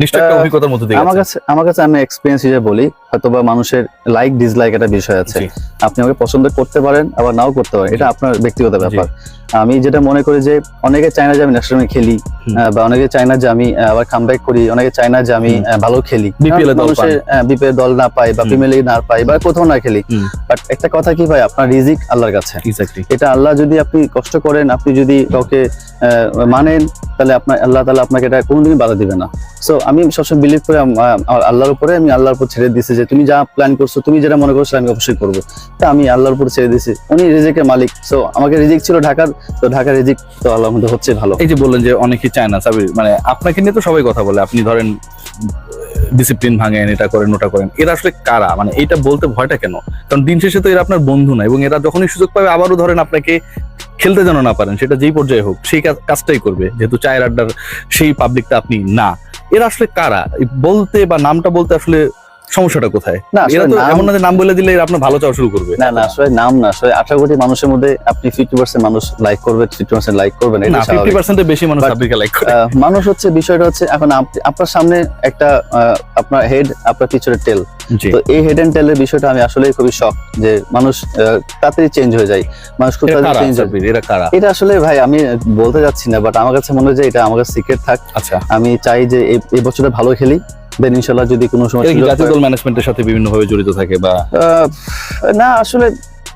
নিশ্চয়ই একটা অভিজ্ঞতার মধ্যে দিয়ে আমার কাছে আমার কাছে আমি এক্সপিরিয়েন্স হিসেবে বলি হয়তোবা মানুষের লাইক ডিসলাইক একটা বিষয় আছে। আপনি আমাকে পছন্দ করতে পারেন আবার নাও করতে পারেন। এটা আপনার ব্যক্তিগত ব্যাপার। আমি যেটা মনে করি যে অনেকে চায় না যে আমি ন্যাশনাল খেলি বা অনেকে চায় না যে আমি আবার কামব্যাক করি অনেকে চায় না যে আমি ভালো খেলি। বিপিএল দল না পাই বা প্রিমিয়ার লিগ না পাই বা কোথাও না খেলি। বাট একটা কথা কি ভাই? আপনার রিজিক আল্লাহর কাছে। এটা আল্লাহ যদি আপনি কষ্ট করেন আপনি যদি কাউকে আহ, মানেন তাহলে আপনার আল্লাহ তাআলা আপনাকে এটা কোনোদিনই বাধা দিবে না। সো আমি সবসময় বিলিভ করে আল্লাহর উপরে আমি আল্লাহর উপর ছেড়ে দিছি যে তুমি যা প্ল্যান করছ তুমি যেটা মনে করছ আমি অবশ্যই করব। তা আমি আল্লাহর উপর ছেড়ে দিছি। উনি রিজিকের মালিক। সো আমাকে রিজিক ছিল ঢাকার তো ঢাকার রিজিক তো আল্লাহর মধ্যে হচ্ছে ভালো। এই যে বললেন যে অনেকেই চায় না, সাবির মানে আপনাকে নিয়ে তো সবাই কথা বলে, আপনি ধরেন ডিসিপ্লিন ভাঙেন, এটা করেন, ওটা করেন, এরা আসলে কারা? মানে এটা বলতে ভয়টা কেন? কারণ দিন শেষে তো এরা আপনার বন্ধু না, এবং এরা যখনই সুযোগ পাবে আবারও ধরেন আপনাকে খেলতে যেন না পারেন, সেটা যেই পর্যায়ে হোক, সেই কাজটাই করবে, যেহেতু চায়ের আড্ডার সেই পাবলিকটা আপনি না। এরা আসলে কারা? বলতে বা নামটা বলতে আসলে সমস্যাটা কোথায়? না এরা তো এমন না যে নাম বলে দিলে আপনার ভালো চাওয়া শুরু করবে। না না আসলে নাম না আসলে আঠারো কোটি মানুষের মধ্যে আপনি ফিফটি পার্সেন্ট মানুষ লাইক করবে ফিফটি পার্সেন্ট লাইক করবেন না ফিফটি। পার্সেন্টের বেশি মানুষ সাব্বিরকে লাইক করে। মানুষ হচ্ছে বিষয়টা হচ্ছে এখন আপনার সামনে একটা আপনার হেড আপনার পিছনে টেল তো এই হেড এন্ড টেলের বিষয়টা আমি আসলে খুবই শখ যে মানুষ তাড়াতাড়ি চেঞ্জ হয়ে যায়। মানুষ খুব তাড়াতাড়ি চেঞ্জ সাব্বির? এরা কারা? এটা আসলে ভাই আমি বলতে যাচ্ছি না বাট আমার কাছে মনে হয় যে এটা আমার সিক্রেট থাক। আচ্ছা। আমি চাই যে এই বছরটা ভালো খেলি। দেন যদি কোনো সময় জাতীয় দল ম্যানেজমেন্টের সাথে জড়িত থাকে বা না আসলে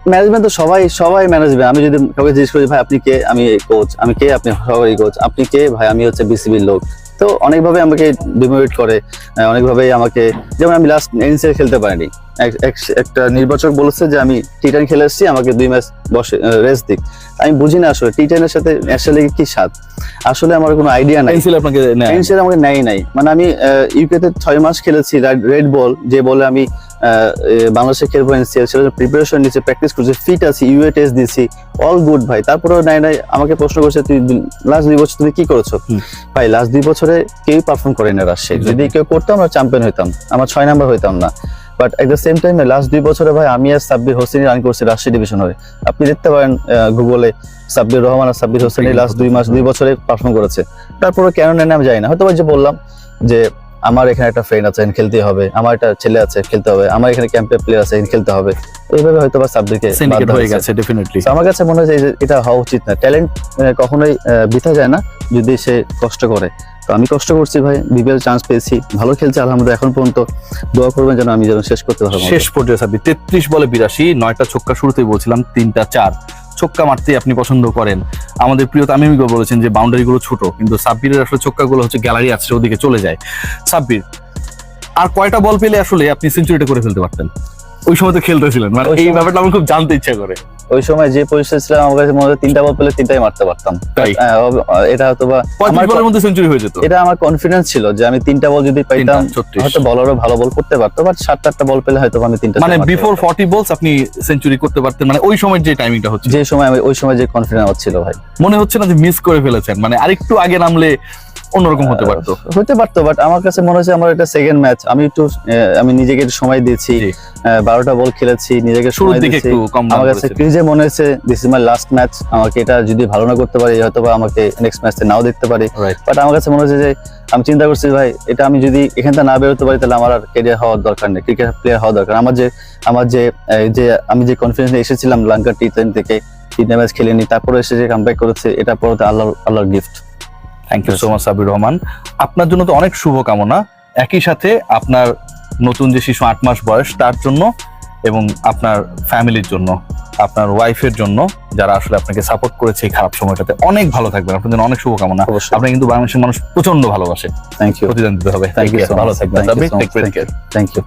ম্যানেজমেন্ট তো সবাই সবাই ম্যানেজমেন্ট আমি যদি কাউকে জিজ্ঞেস করি ভাই আপনি কে? আমি কোচ আমি কে? আপনি সবাই কোচ আপনি কে? ভাই আমি হচ্ছে বিসিবির লোক। তো অনেকভাবে আমাকে ডিমোটিভেট করে। আহ, অনেকভাবেই আমাকে যেমন আমি লাস্ট এনসিএল খেলতে পারিনি। এক- এক- একটা নির্বাচক বলেছে যে আমি টি টেন খেলে এসেছি আমাকে দুই ম্যাচ বসে রেস্ট দিক। আমি বুঝি না আসলে টি টেনের সাথে ন্যাশনাল লিগে কি স্বাদ? আসলে আমার কোনো আইডিয়া নাই। এনসিএল আপনাকে এনসিএল আমাকে নেয় নাই। মানে আমি ইউকেতে ছয় মাস খেলেছি রেড বল যে বলে আমি বাংলাদেশে খেলব এনসিএল সেটা প্রিপারেশন নিচ্ছে প্র্যাকটিস করছি ফিট আছি ইউএ টেস্ট দিছি অল গুড ভাই। তারপরেও নাই নাই আমাকে প্রশ্ন করছে তুই লাস্ট দুই বছর তুমি কি করেছ? ভাই লাস্ট দুই বছরে কেউই পারফর্ম করে না রাজশাহী. যদি কেউ করতাম আমরা চ্যাম্পিয়ন হইতাম। আমার ছয় নাম্বার হইতাম না। বাট এট দ্য সেম টাইমে লাস্ট দুই বছরে ভাই আমি আর সাব্বির হোসেন রান করছি রাজশাহী ডিভিশন হয়ে। আপনি দেখতে পারেন গুগলে সাব্বির রহমান আর সাব্বির হোসেন লাস্ট দুই মাস দুই বছরে পারফর্ম করেছে। তারপরে কেন নেন আমি জানি না। হয়তো যে বললাম যে আমার এখানে একটা ফ্রেন্ড আছে খেলতে হবে। আমার একটা ছেলে আছে খেলতে হবে। আমার এখানে ক্যাম্পে প্লেয়ার আছে খেলতে হবে। এইভাবে হয়তো বা দেওয়া হয়ে গেছে ডেফিনেটলি আমার কাছে মনে হয় যে এটা হওয়া উচিত না। ট্যালেন্ট কখনোই বৃথা যায় না যদি সে কষ্ট করে। তো আমি কষ্ট করছি ভাই বিপিএল চান্স পেয়েছি ভালো খেলছে আলহামদুলিল্লাহ এখন পর্যন্ত দোয়া করবেন যেন আমি যেন শেষ করতে পারব। শেষ পর্যায়ে সাব্বির তেত্রিশ বলে বিরাশি নয়টা ছক্কা শুরুতেই বলছিলাম তিনটা চার। ছক্কা মারতেই আপনি পছন্দ করেন। আমাদের প্রিয় তামিম ইকবাল বলেছেন যে বাউন্ডারি গুলো ছোট কিন্তু সাব্বিরের আসলে ছক্কাগুলো হচ্ছে গ্যালারি আছে ওদিকে চলে যায়। সাব্বির আর কয়টা বল পেলে আসলে আপনি সেঞ্চুরিটা করে ফেলতে পারতেন? ওই সময় তো খেলতেছিলেন মানে এই ব্যাপারটা আমার খুব জানতে ইচ্ছা করে। ওই সময় যে পজিশন ছিলাম আমার কাছে মনে হয় তিনটা বল পেলে তিনটাই মারতে পারতাম। অব- এটা হয়তো বা আমার বলের মধ্যে সেঞ্চুরি হয়ে যেত? এটা আমার কনফিডেন্স ছিল যে আমি তিনটা বল যদি পাইতাম হয়তো বলারও ভালো বল করতে পারতো বাট সাত আটটা বল পেলে হয়তো আমি তিনটা মানে বিফোর পারতাম। ফর্টি বলস আপনি সেঞ্চুরি করতে পারতেন মানে ওই সময় যে টাইমিংটা হচ্ছে যে সময় আমি ওই সময় যে কনফিডেন্স ছিল ভাই। মনে হচ্ছে না যে মিস করে ফেলেছেন মানে আরেকটু আগে নামলে অন্যরকম হতে পারতো। হতে পারতো বাট আমার কাছে মনে হচ্ছে আমার এটা সেকেন্ড ম্যাচ আমি একটু আমি নিজেকে একটু সময় দিয়েছি। বারোটা বল খেলেছি নিজেকে শুরুর সময় দিকে একটু কম আমার কাছে। ক্রিজে মনে হচ্ছে this is my last match আমাকে এটা যদি ভালো না করতে পারি হয়তো বা আমাকে নেক্সট ম্যাচে নাও দেখতে পারি। বাট আমার কাছে মনে হচ্ছে যে আমি চিন্তা করছি ভাই এটা আমি যদি এখান থেকে না বেরোতে পারি তাহলে আমার আর ক্যারিয়ার হওয়ার দরকার নেই। ক্রিকেট প্লেয়ার হওয়ার দরকার। আমার যে আমার যে যে আমি যে কনফিডেন্স এসেছিলাম লঙ্কার টি টেন থেকে তিনটা ম্যাচ খেলে নি তারপরে এসে যে কামব্যাক করেছে এটা পরে আল্লাহ আল্লাহর gift thank you so much Sabir Rahman. আপনার জন্য তো অনেক শুভ কামনা একই সাথে আপনার নতুন যে শিশু আট মাস বয়স তার জন্য এবং আপনার ফ্যামিলির জন্য আপনার ওয়াইফের জন্য যারা আসলে আপনাকে সাপোর্ট করেছে এই খারাপ সময়টাতে অনেক ভালো থাকবেন। আপনার জন্য অনেক শুভকামনা। আপনি কিন্তু বাংলাদেশের মানুষ প্রচণ্ড ভালোবাসে থ্যাংক ইউ প্রতিদান দিতে হবে। You so ভালো থাকবেন। Thank you